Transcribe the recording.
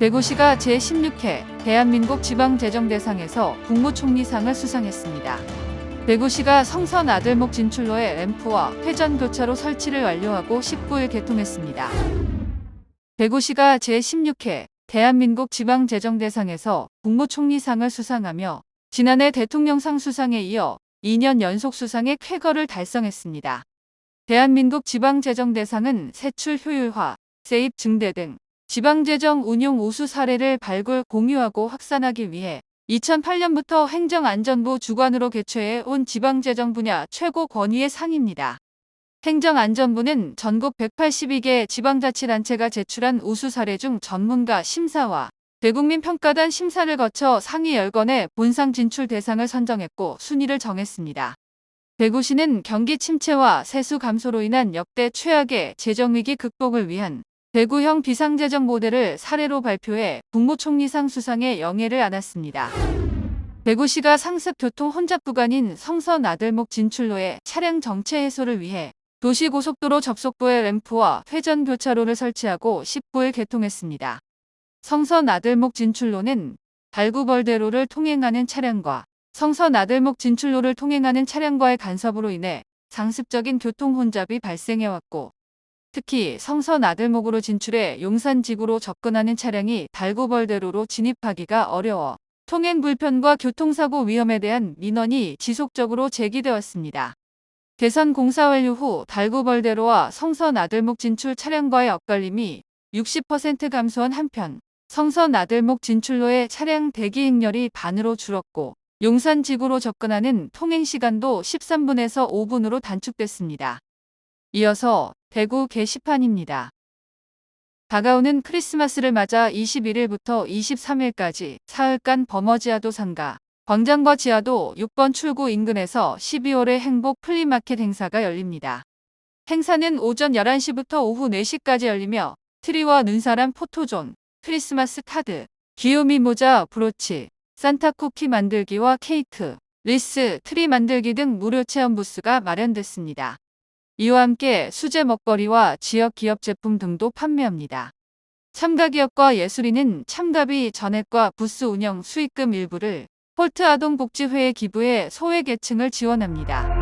대구시가 제16회 대한민국 지방재정대상에서 국무총리상을 수상했습니다. 대구시가 성선 아들목 진출로의 램프와 회전 교차로 설치를 완료하고 19일 개통했습니다. 대구시가 제16회 대한민국 지방재정대상에서 국무총리상을 수상하며 지난해 대통령상 수상에 이어 2년 연속 수상의 쾌거를 달성했습니다. 대한민국 지방재정대상은 세출 효율화, 세입 증대 등 지방재정 운용 우수 사례를 발굴 공유하고 확산하기 위해 2008년부터 행정안전부 주관으로 개최해 온 지방재정 분야 최고 권위의 상입니다. 행정안전부는 전국 182개 지방자치단체가 제출한 우수 사례 중 전문가 심사와 대국민 평가단 심사를 거쳐 상위 10건의 본상 진출 대상을 선정했고 순위를 정했습니다. 대구시는 경기 침체와 세수 감소로 인한 역대 최악의 재정위기 극복을 위한 대구형 비상재정 모델을 사례로 발표해 국무총리상 수상에 영예를 안았습니다. 대구시가 상습 교통 혼잡 구간인 성선 아들목 진출로의 차량 정체 해소를 위해 도시고속도로 접속부에 램프와 회전 교차로를 설치하고 19일 개통했습니다. 성선 아들목 진출로는 발구벌대로를 통행하는 차량과 성선 아들목 진출로를 통행하는 차량과의 간섭으로 인해 상습적인 교통 혼잡이 발생해왔고 특히 성선 아들목으로 진출해 용산지구로 접근하는 차량이 달구벌대로로 진입하기가 어려워 통행 불편과 교통사고 위험에 대한 민원이 지속적으로 제기되었습니다. 대선 공사 완료 후 달구벌대로와 성선 아들목 진출 차량과의 엇갈림이 60% 감소한 한편 성선 아들목 진출로의 차량 대기 행렬이 반으로 줄었고 용산지구로 접근하는 통행 시간도 13분에서 5분으로 단축됐습니다. 이어서 대구 게시판입니다. 다가오는 크리스마스를 맞아 21일부터 23일까지 사흘간 버머지아도 상가, 광장과 지하도 6번 출구 인근에서 12월의 행복 플리마켓 행사가 열립니다. 행사는 오전 11시부터 오후 4시까지 열리며 트리와 눈사람 포토존, 크리스마스 카드, 귀요미 모자, 브로치, 산타 쿠키 만들기와 케이크, 리스, 트리 만들기 등 무료 체험 부스가 마련됐습니다. 이와 함께 수제 먹거리와 지역 기업 제품 등도 판매합니다. 참가 기업과 예술인은 참가비 전액과 부스 운영 수익금 일부를 홀트 아동복지회에 기부해 소외계층을 지원합니다.